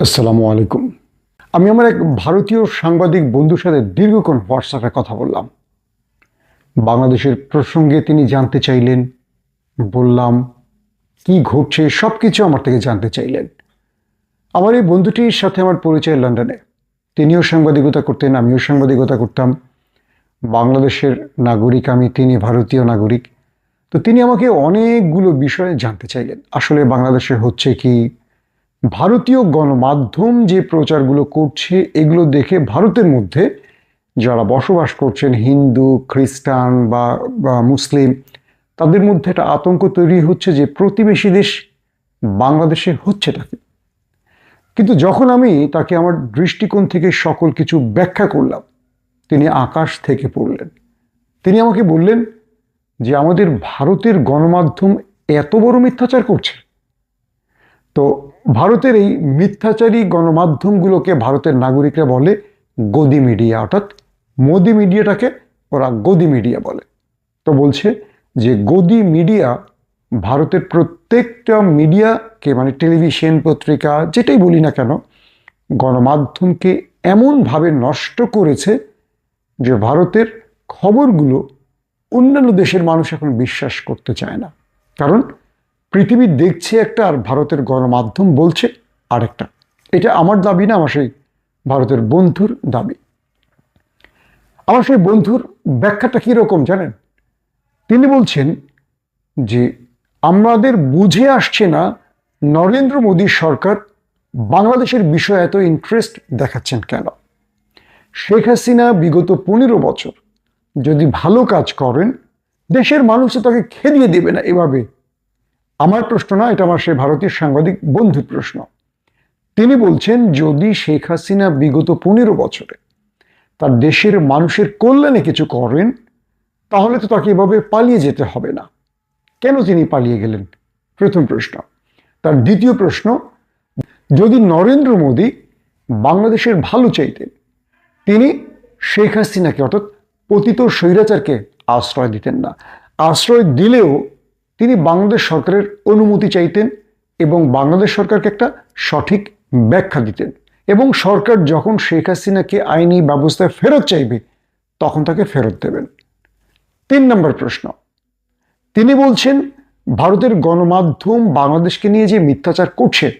আসসালামু আলাইকুম। আমি আমার এক ভারতীয় সাংবাদিক বন্ধুর সাথে দীর্ঘক্ষণ হোয়াটসঅ্যাপে কথা বললাম। বাংলাদেশের প্রসঙ্গে তিনি জানতে চাইলেন, বললাম, কি ঘটছে? সব কিছু আমার থেকে জানতে চাইলেন। আমার এই বন্ধুটির সাথে আমার পরিচয় লন্ডনে। তিনিও সাংবাদিকতা করতেন, আমিও সাংবাদিকতা করতাম। বাংলাদেশের নাগরিক, আমি তিনি ভারতীয় নাগরিক। তো তিনি আমাকে অনেকগুলো বিষয়ে জানতে চাইলেন। আসলে বাংলাদেশে হচ্ছে কি ভারতীয় গণমাধ্যম যে প্রচারগুলো করছে, এগুলো দেখে ভারতের মধ্যে যারা বসবাস করছেন, হিন্দু, খ্রিস্টান বা মুসলিম, তাদের মধ্যে একটা আতঙ্ক তৈরি হচ্ছে যে প্রতিবেশী দেশ বাংলাদেশে হচ্ছেটা কি কিন্তু যখন আমি তাকে আমার দৃষ্টিকোণ থেকে সকল কিছু ব্যাখ্যা করলাম, তিনি আকাশ থেকে পড়লেন। তিনি আমাকে বললেন যে, আমাদের ভারতের গণমাধ্যম এত বড় মিথ্যাচার করছে। তো ভারতের এই মিথ্যাচারী গণমাধ্যমগুলোকে ভারতের নাগরিকরা বলে গদি মিডিয়া, অর্থাৎ মোদি মিডিয়াটাকে ওরা গদি মিডিয়া বলে। তো বলছে যে গদি মিডিয়া ভারতের প্রত্যেকটা মিডিয়াকে মানে টেলিভিশন পত্রিকা, যেটাই বলি না কেন, গণমাধ্যমকে এমনভাবে নষ্ট করেছে যে ভারতের খবরগুলো অন্যান্য দেশের মানুষ এখন বিশ্বাস করতে চায় না। কারণ পৃথিবী দেখছে একটা আর ভারতের গণমাধ্যম বলছে আরেকটা। এটা আমার দাবি না, আমার সেই ভারতের বন্ধুর দাবি। আমার সেই বন্ধুর ব্যাখ্যাটা কীরকম জানেন? তিনি বলছেন যে, আমাদের বুঝে আসছে না নরেন্দ্র মোদী সরকার বাংলাদেশের বিষয়ে এত ইন্টারেস্ট দেখাচ্ছেন কেন? শেখ হাসিনা বিগত পনেরো বছর যদি ভালো কাজ করেন, দেশের মানুষ তাকে খেদিয়ে দেবে না এভাবে। আমার প্রশ্ন না, এটা আমার সেই ভারতীয় সাংবাদিক বন্ধুর প্রশ্ন। তিনি বলছেন, যদি শেখ হাসিনা বিগত পনেরো বছরে তার দেশের মানুষের কল্যাণে কিছু করেন, তাহলে তো তাকে এভাবে পালিয়ে যেতে হবে না। কেন তিনি পালিয়ে গেলেন? প্রথম প্রশ্ন। তার দ্বিতীয় প্রশ্ন, যদি নরেন্দ্র মোদী বাংলাদেশের ভালো চাইতেন তিনি শেখ হাসিনাকে, অর্থাৎ পতিত স্বৈরাচারকে আশ্রয় দিতেন না, আশ্রয় দিলেও তিনি বাংলাদেশ সরকারের অনুমতি চাইতেন এবং বাংলাদেশ সরকারকে একটা সঠিক ব্যাখ্যা দিতেন এবং সরকার যখন শেখ হাসিনাকে আইনি ব্যবস্থায় ফেরত চাইবে, তখন তাকে ফেরত দেবেন। তিন নম্বর প্রশ্ন। তিনি বলছেন, ভারতের গণমাধ্যম বাংলাদেশকে নিয়ে যে মিথ্যাচার করছে,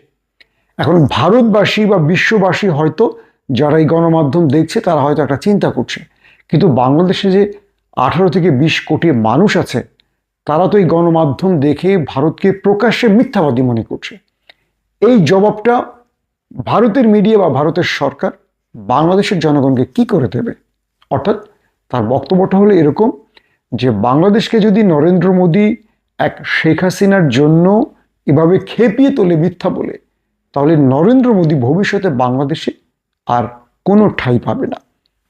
এখন ভারতবাসী বা বিশ্ববাসী হয়তো যারা এই গণমাধ্যম দেখছে, তারা হয়তো একটা চিন্তা করছে। কিন্তু বাংলাদেশে যে আঠারো থেকে বিশ কোটি মানুষ আছে তারা তো এই গণমাধ্যম দেখে ভারতকে প্রকাশ্যে মিথ্যাবাদী মনে করছে। এই জবাবটা ভারতের মিডিয়া বা ভারতের সরকার বাংলাদেশের জনগণকে কি করে দেবে? অর্থাৎ তার বক্তব্যটা হলো এরকম যে, বাংলাদেশকে যদি নরেন্দ্র মোদী এক শেখ হাসিনার জন্য এভাবে খেপিয়ে তোলে মিথ্যা বলে, তাহলে নরেন্দ্র মোদী ভবিষ্যতে বাংলাদেশে আর কোনো ঠাঁই পাবে না।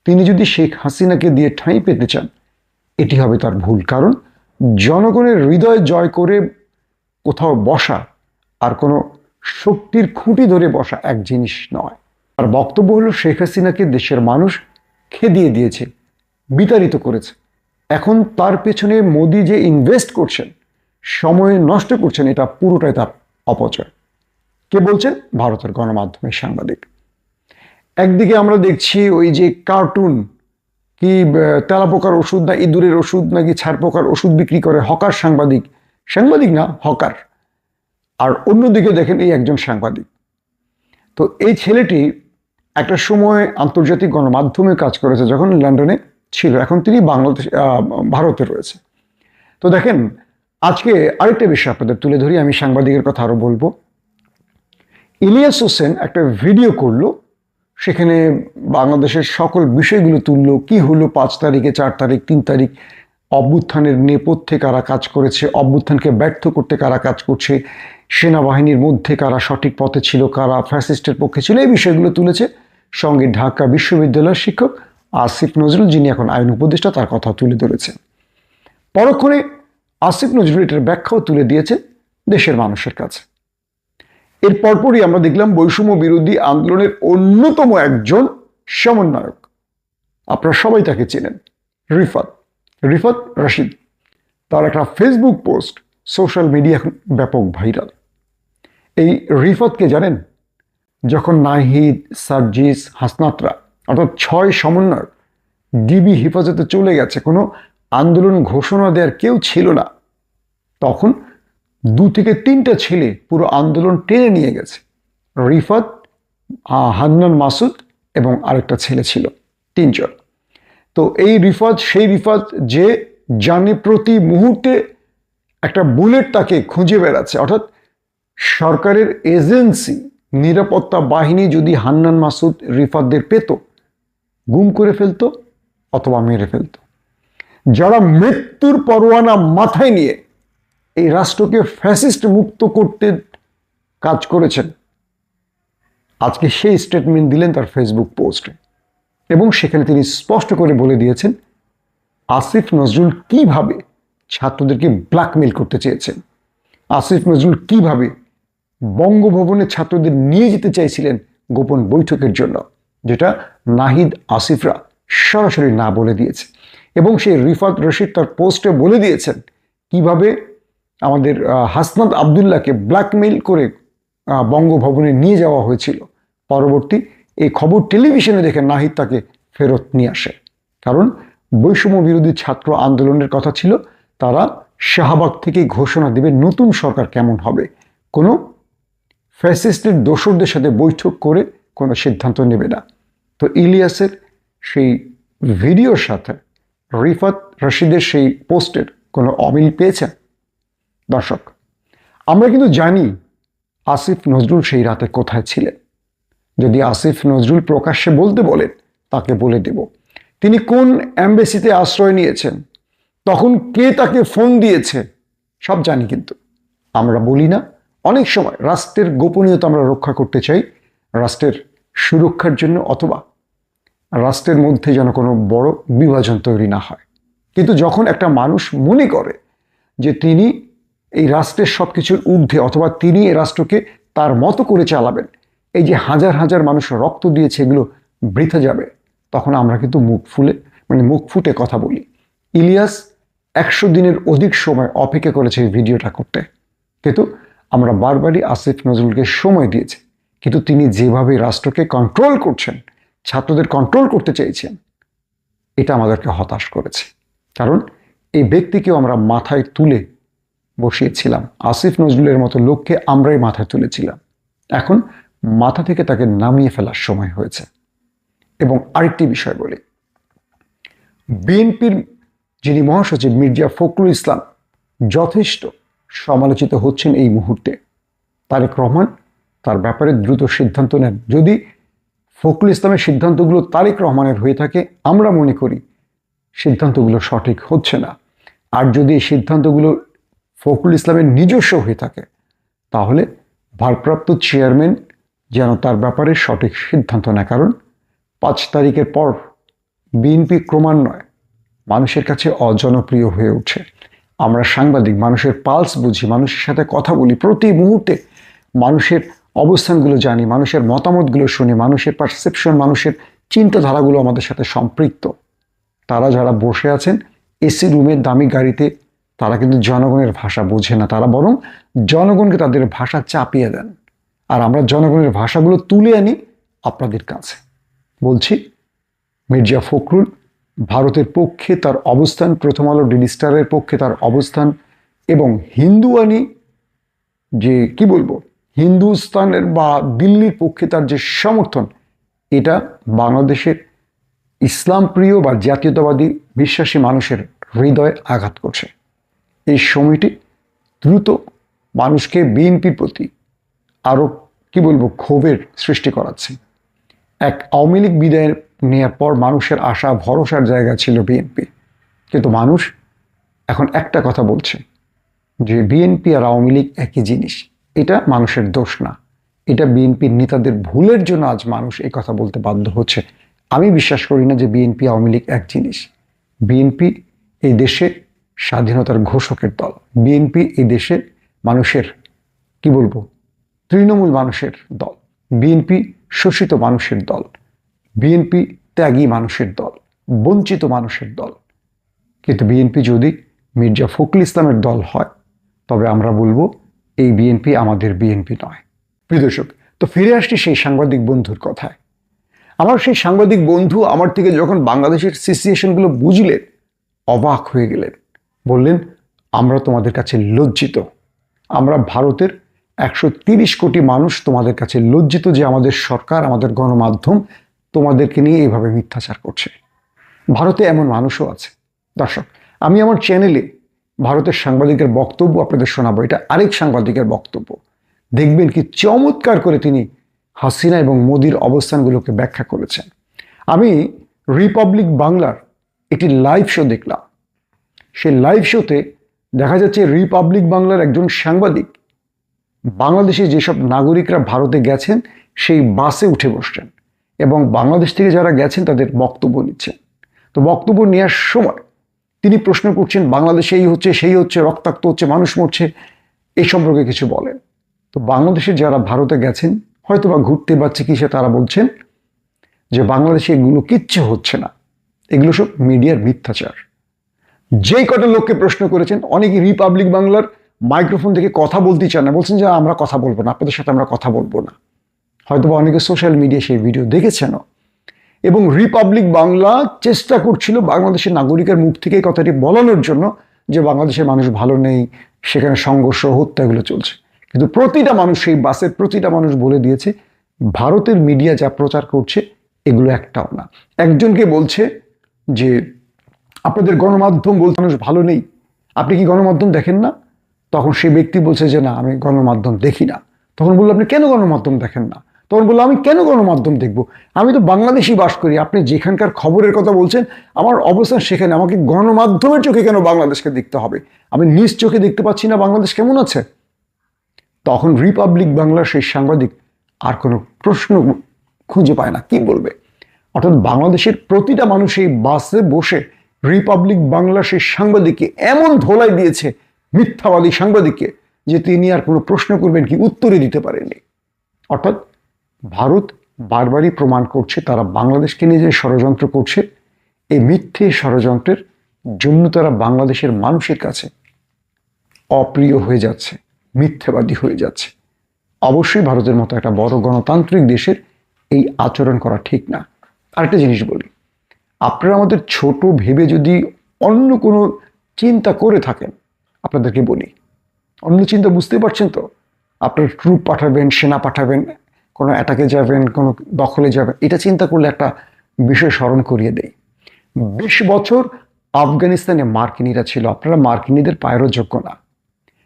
তিনি যদি শেখ হাসিনাকে দিয়ে ঠাঁই পেতে চান, এটি হবে তার ভুল কারণ। জনগণের হৃদয় জয় করে কোথাও বসা আর কোনো শক্তির খুঁটি ধরে বসা এক জিনিস নয়। আর বক্তব্য হলো শেখ হাসিনাকে দেশের মানুষ খেদিয়ে দিয়েছে, বিতাড়িত করেছে। এখন তার পেছনে মোদি যে ইনভেস্ট করছেন, সময় নষ্ট করছেন, এটা পুরোটাই তার অপচয়। কে বলছেন? ভারতের গণমাধ্যমের সাংবাদিক। একদিকে আমরা দেখছি ওই যে কার্টুন কি তেলা পোকার ওষুধ না ইঁদুরের ওষুধ নাকি ছাড় পোকার ওষুধ বিক্রি করে হকার সাংবাদিক? সাংবাদিক না, হকার। আর অন্যদিকে দেখেন এই একজন সাংবাদিক। তো এই ছেলেটি একটা সময় আন্তর্জাতিক গণমাধ্যমে কাজ করেছে, যখন লন্ডনে ছিল। এখন তিনি বাংলাদেশ ভারতে রয়েছে। তো দেখেন, আজকে আরেকটা বিষয় আপনাদের তুলে ধরি, আমি সাংবাদিকের কথা আরও বলব। ইলিয়াস হোসেন একটা ভিডিও করল সেখানে বাংলাদেশের সকল বিষয়গুলো তুললো, কি হলো পাঁচ তারিখে, চার তারিখ, তিন তারিখ, অভ্যুত্থানের নেপথ্যে কারা কাজ করেছে, অভ্যুত্থানকে ব্যর্থ করতে কারা কাজ করছে, সেনাবাহিনীর মধ্যে কারা সঠিক পথে ছিল, কারা ফ্যাসিস্টের পক্ষে ছিল, এই বিষয়গুলো তুলেছে সঙ্গে ঢাকা বিশ্ববিদ্যালয়ের শিক্ষক আসিফ নজরুল, যিনি এখন আইন উপদেষ্টা, তার কথা তুলে ধরেছেন। পরক্ষণে আসিফ নজরুল এটার ব্যাখ্যাও তুলে দিয়েছেন দেশের মানুষের কাছে। এর পরপরই আমরা দেখলাম বৈষম্য বিরোধী আন্দোলনের অন্যতম একজন সমন্বয়ক। আপনারা সবাই তাকে চেনেন, রিফাত রিফাত রশিদ। তার একটা ফেসবুক পোস্ট সোশ্যাল মিডিয়া ব্যাপক ভাইরাল এই রিফাতকে জানেন? যখন নাহিদ, সার্জিস, হাসনাতরা, অর্থাৎ ছয় সমন্বয়ক, ডিবি হেফাজতে চলে গেছে, কোনো আন্দোলন ঘোষণা দেওয়ার কেউ ছিল না, তখন দু থেকে তিনটা ছেলে পুরো আন্দোলন টেনে নিয়ে গেছে। রিফাত হান্নান মাসুদ এবং আরেকটা ছেলে ছিল, তিনজন। তো এই রিফাত, সেই রিফাত যে জানে প্রতি মুহূর্তে একটা বুলেট তাকে খুঁজে বেড়াচ্ছে, অর্থাৎ সরকারের এজেন্সি, নিরাপত্তা বাহিনী যদি হান্নান মাসুদ রিফাতদের পেত, গুম করে ফেলতো অথবা মেরে ফেলতো। যারা মৃত্যুর পরোয়ানা মাথায় নিয়ে এই রাষ্ট্রকে ফ্যাসিস্ট মুক্ত করতে কাজ করেছেন। আজকে সেই স্টেটমেন্ট দিলেন তার ফেসবুক পোস্টে এবং সেখানে তিনি স্পষ্ট করে বলে দিয়েছেন, আসিফ নজরুল কীভাবে ছাত্রদেরকে ব্ল্যাকমেল করতে চেয়েছেন? আসিফ নজরুল কীভাবে বঙ্গভবনে ছাত্রদের নিয়ে যেতে চাইছিলেন গোপন বৈঠকের জন্য? যেটা নাহিদ আসিফরা সরাসরি না বলে দিয়েছে। এবং সেই রিফাত রশিদ তার পোস্টে বলে দিয়েছেন, কীভাবে আমাদের হাসনাত আবদুল্লাহকে ব্ল্যাকমেইল করে বঙ্গভবনে নিয়ে যাওয়া হয়েছিল। পরবর্তী এই খবর টেলিভিশনে দেখে নাহিদ তাকে ফেরত নিয়ে আসে। কারণ বৈষম্য বিরোধী ছাত্র আন্দোলনের কথা ছিল, তারা শাহবাগ থেকে ঘোষণা দেবে নতুন সরকার কেমন হবে। কোনো ফ্যাসিস্টের দোসরদের সাথে বৈঠক করে কোনো সিদ্ধান্ত নেবে না। তো ইলিয়াসের সেই ভিডিওর সাথে রিফাত রশিদের সেই পোস্টের কোনো অমিল পেয়েছেন? দর্শক, আমরা কিন্তু জানি আসিফ নজরুল সেই রাতে কোথায় ছিলেন। যদি আসিফ নজরুল প্রকাশ্যে বলতে বলেন তাকে বলে দেব। তিনি কোন অ্যাম্বাসিতে আশ্রয় নিয়েছেন? তখন কে তাকে ফোন দিয়েছে? সব জানি কিন্তু। আমরা বলি না। অনেক সময় রাষ্ট্রের গোপনীয়তা আমরা রক্ষা করতে চাই, রাষ্ট্রের সুরক্ষার জন্য অথবা রাষ্ট্রের মধ্যে যেন কোনো বড় বিভাজন তৈরি না হয়। কিন্তু যখন একটা মানুষ মনে করে যে তিনি এই রাষ্ট্রের সব কিছুর ঊর্ধ্বে অথবা তিনি এই রাষ্ট্রকে তার মতো করে চালাবেন। এই যে হাজার হাজার মানুষ রক্ত দিয়েছে, এগুলো বৃথা যাবে। তখন আমরা কিন্তু মুখ ফুলে মানে মুখ ফুটে কথা বলি। ইলিয়াস একশো দিনের অধিক সময় অপেক্ষা করেছে এই ভিডিওটা করতে। কিন্তু আমরা বারবারই আসিফ নজরুলকে সময় দিয়েছি। কিন্তু তিনি যেভাবে রাষ্ট্রকে কন্ট্রোল করছেন, ছাত্রদের কন্ট্রোল করতে চাইছেন এটা আমাদেরকে হতাশ করেছে। কারণ এই ব্যক্তিকেও আমরা মাথায় তুলে বসিয়েছিলাম। আসিফ নজরুলের মতো লোককে আমরাই মাথায় তুলেছিলাম। এখন মাথা থেকে তাকে নামিয়ে ফেলার সময় হয়েছে। এবং আরেকটি বিষয় বলি। বিএনপির যিনি মহাসচিব মির্জা ফখরুল ইসলাম যথেষ্ট সমালোচিত হচ্ছেন এই মুহূর্তে। তারেক রহমান তার ব্যাপারে দ্রুত সিদ্ধান্ত নেন। যদি ফখরুল ইসলামের সিদ্ধান্তগুলো তারেক রহমানের হয়ে থাকে, আমরা মনে করি সিদ্ধান্তগুলো সঠিক হচ্ছে না। আর যদি এই সিদ্ধান্তগুলো ফখরুল ইসলামের নিজস্ব হয়ে থাকে, তাহলে ভারপ্রাপ্ত চেয়ারম্যান যেন তার ব্যাপারে সঠিক সিদ্ধান্ত নেয়, কারণ পাঁচ তারিখের পর বিএনপি ক্রমান্বয়ে মানুষের কাছে অজনপ্রিয় হয়ে উঠছে। আমরা সাংবাদিক, মানুষের পালস বুঝি, মানুষের সাথে কথা বলি, প্রতি মুহূর্তে মানুষের অবস্থানগুলো জানি, মানুষের মতামতগুলো শুনি, মানুষের পারসেপশন মানুষের চিন্তাধারাগুলো আমাদের সাথে সম্পৃক্ত। তারা যারা বসে আছেন, এসি রুমের দামি গাড়িতে তারা কিন্তু জনগণের ভাষা বোঝে না তারা, বরং জনগণকে তাদের ভাষা চাপিয়ে দেন। আর আমরা জনগণের ভাষাগুলো তুলে আনি আপনাদের কাছে। বলছি, মির্জা ফখরুল ভারতের পক্ষে তার অবস্থান, প্রথম আলো ডেলি স্টারের পক্ষে তার অবস্থান এবং হিন্দুয়ানি যে, কি বলব, হিন্দুস্তানের বা দিল্লির পক্ষে তার যে সমর্থন, এটা বাংলাদেশের ইসলাম প্রিয় বা জাতীয়তাবাদী বিশ্বাসী মানুষের হৃদয়ে আঘাত করছে। এই সময়টি দ্রুত মানুষকে বিএনপির প্রতি আরও কি বলব, ক্ষোভের সৃষ্টি করাচ্ছে। এক আওয়ামী লীগ বিদায় নেওয়ার পর মানুষের আশা, ভরসার জায়গা ছিল বিএনপি কিন্তু মানুষ এখন একটা কথা বলছে, যে বিএনপি আর আওয়ামী লীগ একই জিনিস। এটা মানুষের দোষ না। এটা বিএনপির নেতাদের ভুলের জন্য আজ মানুষ এই কথা বলতে বাধ্য হচ্ছে। আমি বিশ্বাস করি না যে বিএনপি আওয়ামী লীগ এক জিনিস। বিএনপি এই দেশে স্বাধীনতার ঘোষকের দল। বিএনপি এই দেশে মানুষের, কি বলব, তৃণমূল মানুষের দল। বিএনপি শোষিত মানুষের দল। বিএনপি ত্যাগী মানুষের দল। বঞ্চিত মানুষের দল। কিন্তু বিএনপি যদি মির্জা ফখরুল ইসলামের দল হয়, তবে আমরা বলব এই বিএনপি আমাদের বিএনপি নয়। প্রিয় দর্শক, তো ফিরে আসছি সেই সাংবাদিক বন্ধুর কথায়। আমার সেই সাংবাদিক বন্ধু আমার থেকে যখন বাংলাদেশের সিচুয়েশনগুলো বুঝলেন, অবাক হয়ে গেলেন। বললেন, আমরা তোমাদের কাছে লজ্জিত। আমরা ভারতের একশো তিরিশ কোটি মানুষ তোমাদের কাছে লজ্জিত যে আমাদের সরকার, আমাদের গণমাধ্যম তোমাদেরকে নিয়ে এভাবে মিথ্যাচার করছে। ভারতে এমন মানুষও আছে। দর্শক, আমি আমার চ্যানেলে ভারতের সাংবাদিকের বক্তব্য আপনাদের শোনাবো। এটা আরেক সাংবাদিকের বক্তব্য। দেখবেন কি চমৎকার করে তিনি হাসিনা এবং মোদির অবস্থানগুলোকে ব্যাখ্যা করেছেন। আমি রিপাবলিক বাংলার একটি লাইভ শো দেখলাম। সেই লাইভ শোতে দেখা যাচ্ছে রিপাবলিক বাংলার একজন সাংবাদিক। বাংলাদেশে যেসব নাগরিকরা ভারতে গেছেন, সেই বাসে উঠে বসছেন এবং বাংলাদেশ থেকে যারা গেছেন, তাদের বক্তব্য নিচ্ছেন। তো বক্তব্য নেওয়ার সময় তিনি প্রশ্ন করছেন, বাংলাদেশে এই হচ্ছে, সেই হচ্ছে, রক্তাক্ত হচ্ছে, মানুষ মরছে এই সম্পর্কে কিছু বলেন। তো বাংলাদেশে যারা ভারতে গেছেন হয়তো বা ঘুরতে বা চিকিৎসা, তারা বলছেন যে, বাংলাদেশে এগুলো কিচ্ছু হচ্ছে না। এগুলো সব মিডিয়ার মিথ্যাচার। যেই কটা লোককে প্রশ্ন করেছেন অনেকে রিপাবলিক বাংলার মাইক্রোফোন থেকে কথা বলতে চান না। বলছেন যে, আমরা কথা বলব না, আপনাদের সাথে আমরা কথা বলব না। হয়তো বা অনেকে সোশ্যাল মিডিয়ায় সেই ভিডিও দেখেছেনও। এবং রিপাবলিক বাংলা চেষ্টা করছিল বাংলাদেশের নাগরিকের মুখ থেকে কথাটি বলানোর জন্য যে, বাংলাদেশের মানুষ ভালো নেই, সেখানে সংঘর্ষ হত্যা এগুলো চলছে। কিন্তু প্রতিটা মানুষ সেই বাসের প্রতিটা মানুষ বলে দিয়েছে, ভারতের মিডিয়া যা প্রচার করছে, এগুলো একটাও না। একজনকে বলছে যে আপনাদের গণমাধ্যম বলতে মানুষ ভালো নেই। আপনি কি গণমাধ্যম দেখেন না? তখন সেই ব্যক্তি বলছে যে, না, আমি গণমাধ্যম দেখি না। তখন বলল, আপনি কেন গণমাধ্যম দেখেন না? তখন বলল, আমি কেন গণমাধ্যম দেখব? আমি তো বাংলাদেশি বাস করি। আপনি যেখানকার খবরের কথা বলছেন, আমার অবস্থান সেখানে। আমাকে গণমাধ্যমের চোখে কেন বাংলাদেশকে দেখতে হবে? আমি নিজ চোখে দেখতে পাচ্ছি না বাংলাদেশ কেমন আছে? তখন রিপাবলিক বাংলার সেই সাংবাদিক আর কোনো প্রশ্ন খুঁজে পায় না। কি বলবে? অর্থাৎ বাংলাদেশের প্রতিটা মানুষ এই বাসে বসে রিপাবলিক বাংলার সেই সাংবাদিককে এমন ধোলাই দিয়েছে মিথ্যাবাদী সাংবাদিককে যে তিনি আর কোনো প্রশ্ন করবেন কি উত্তরে দিতে পারেনি অর্থাৎ ভারত বারবারই প্রমাণ করছে, তারা বাংলাদেশকে নিয়ে যে ষড়যন্ত্র করছে, এই মিথ্যে ষড়যন্ত্রের জন্য তারা বাংলাদেশের মানুষের কাছে অপ্রিয় হয়ে যাচ্ছে, মিথ্যাবাদী হয়ে যাচ্ছে। অবশ্যই ভারতের মতো একটা বড় গণতান্ত্রিক দেশের এই আচরণ করা ঠিক না। আরেকটা জিনিস বলি আপনারা আমাদের ছোট ভেবে যদি অন্য কোনো চিন্তা করে থাকেন, আপনাদেরকে বলি, অন্য চিন্তা বুঝতে পারছেন তো? আপনার ট্রুপ পাঠাবেন, সেনা পাঠাবেন, কোনো অ্যাটাকে যাবেন, কোনো দখলে যাবেন, এটা চিন্তা করলে একটা বিষয় স্মরণ করিয়ে দেয় বিশ বছর আফগানিস্তানে মার্কিনিরা ছিল, আপনারা মার্কিনীদের পায়েরও যোগ্য না।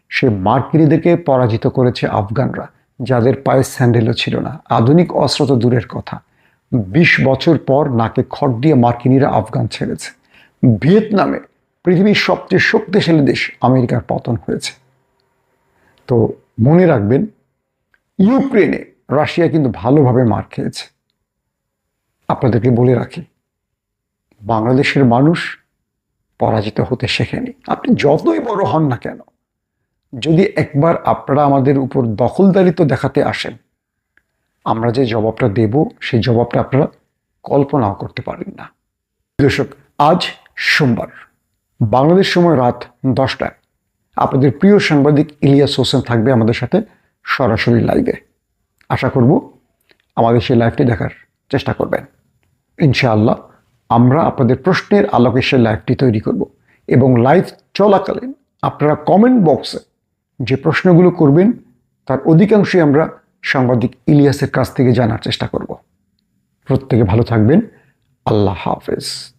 সে মার্কিনীদেরকে পরাজিত করেছে আফগানরা, যাদের পায়ে স্যান্ডেলও ছিল না। আধুনিক অস্ত্র তো দূরের কথা। বিশ বছর পর নাকে খড় দিয়ে মার্কিনীরা আফগান ছেড়েছে। ভিয়েতনামে পৃথিবীর সবচেয়ে শক্তিশালী দেশ আমেরিকার পতন হয়েছে। তো মনে রাখবেন, ইউক্রেনে রাশিয়া কিন্তু ভালোভাবে মার খেয়েছে। আপনাদেরকে বলে রাখি, বাংলাদেশের মানুষ পরাজিত হতে শেখেনি। আপনি যতই বড় হন না কেন, যদি একবার আপনারা আমাদের উপর দখলদারিত্ব দেখাতে আসেন আমরা যে জবাবটা দেব, সেই জবাবটা আপনারা কল্পনাও করতে পারেন না। দর্শক, আজ সোমবার, বাংলাদেশ সময় রাত দশটায় আপনাদের প্রিয় সাংবাদিক ইলিয়াস হোসেন থাকবে আমাদের সাথে সরাসরি লাইভে আশা করব আমাদের সেই লাইভটি দেখার চেষ্টা করবেন। ইনশাআল্লাহ আমরা আপনাদের প্রশ্নের আলোকে সেই লাইভটি তৈরি করব এবং লাইভ চলাকালীন আপনারা কমেন্ট বক্সে যে প্রশ্নগুলো করবেন, তার অধিকাংশই আমরা সাংবাদিক ইলিয়াসের কাছ থেকে জানার চেষ্টা করব। প্রত্যেকে ভালো থাকবেন। আল্লাহ হাফেজ।